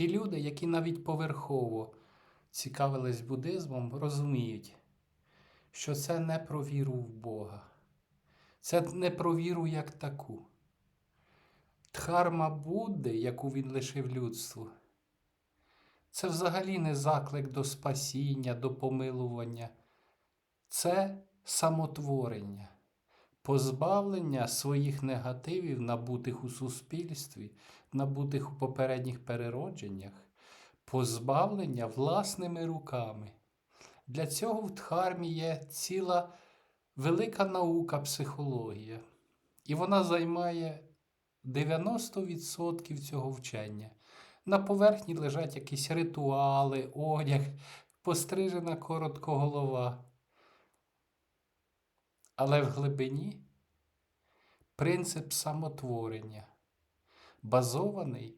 Ті люди, які навіть поверхово цікавились буддизмом, розуміють, що це не про віру в Бога. Це не про віру як таку. Дхарма Будди, яку він лишив людству, це взагалі не заклик до спасіння, до помилування. Це самотворення, позбавлення своїх негативів, набутих у суспільстві, набутих у попередніх переродженнях, позбавлення власними руками. Для цього в Дхармі є ціла велика наука психологія, і вона займає 90% цього вчення. На поверхні лежать якісь ритуали, одяг, пострижена коротко голова. Але в глибині принцип самотворення, базований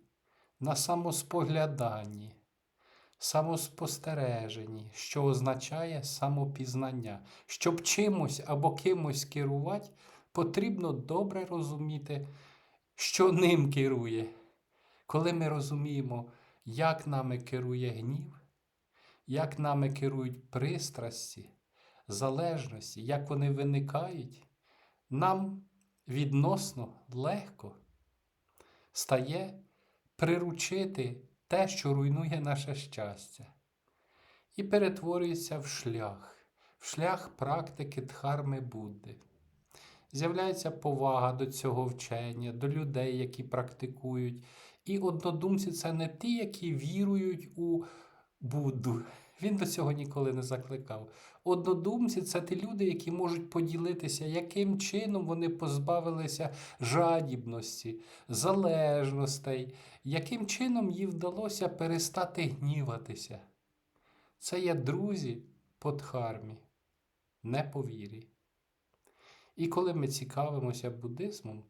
на самоспогляданні, самоспостереженні, що означає самопізнання. Щоб чимось або кимось керувати, потрібно добре розуміти, що ним керує. Коли ми розуміємо, як нами керує гнів, як нами керують пристрасті, залежності, як вони виникають, нам відносно легко стає приручити те, що руйнує наше щастя, і перетворюється в шлях, в шлях практики Дхарми Будди. З'являється повага до цього вчення, до людей, які практикують. І однодумці це не ті, які вірують у Будду. Він до цього ніколи не закликав. Однодумці це ті люди, які можуть поділитися, яким чином вони позбавилися жадібності, залежностей, яким чином їм вдалося перестати гніватися. Це є друзі по дхармі, не по вірі. І коли ми цікавимося буддизмом,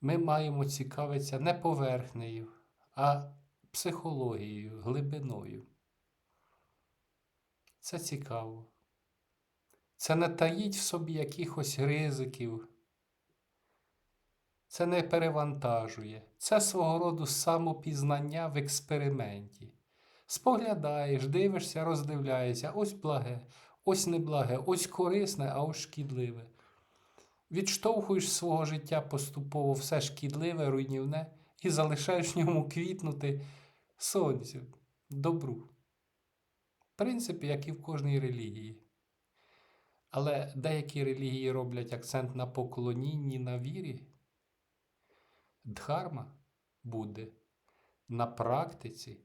ми маємо цікавитися не поверхнею, а психологією, глибиною. Це цікаво. Це не таїть в собі якихось ризиків. Це не перевантажує. Це свого роду самопізнання в експерименті. Споглядаєш, дивишся, роздивляєшся, ось благе, ось неблаге, ось корисне, а ось шкідливе. Відштовхуєш свого життя поступово все шкідливе, руйнівне і залишаєш в ньому квітнути сонцю, добру. Принципі, як і в кожній релігії. Але деякі релігії роблять акцент на поклонінні на вірі. Дхарма буде на практиці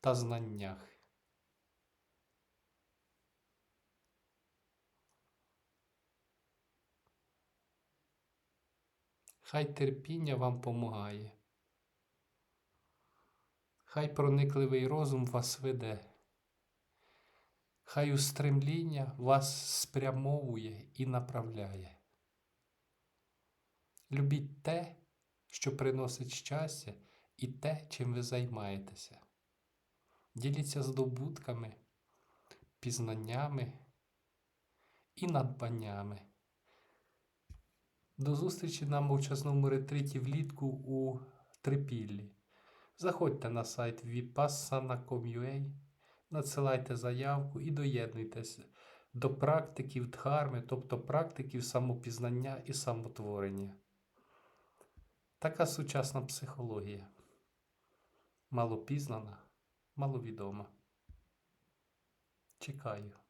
та знаннях. Хай терпіння вам помагає. Хай проникливий розум вас веде. Хай устремління вас спрямовує і направляє. Любіть те, що приносить щастя, і те, чим ви займаєтеся. Діліться здобутками, пізнаннями і надбаннями. До зустрічі на мовчазному ретриті влітку у Трипіллі. Заходьте на сайт vipassana.com.ua, надсилайте заявку і доєднуйтеся до практиків дхарми, тобто практиків самопізнання і самотворення. Така сучасна психологія. Малопізнана, маловідома. Чекаю.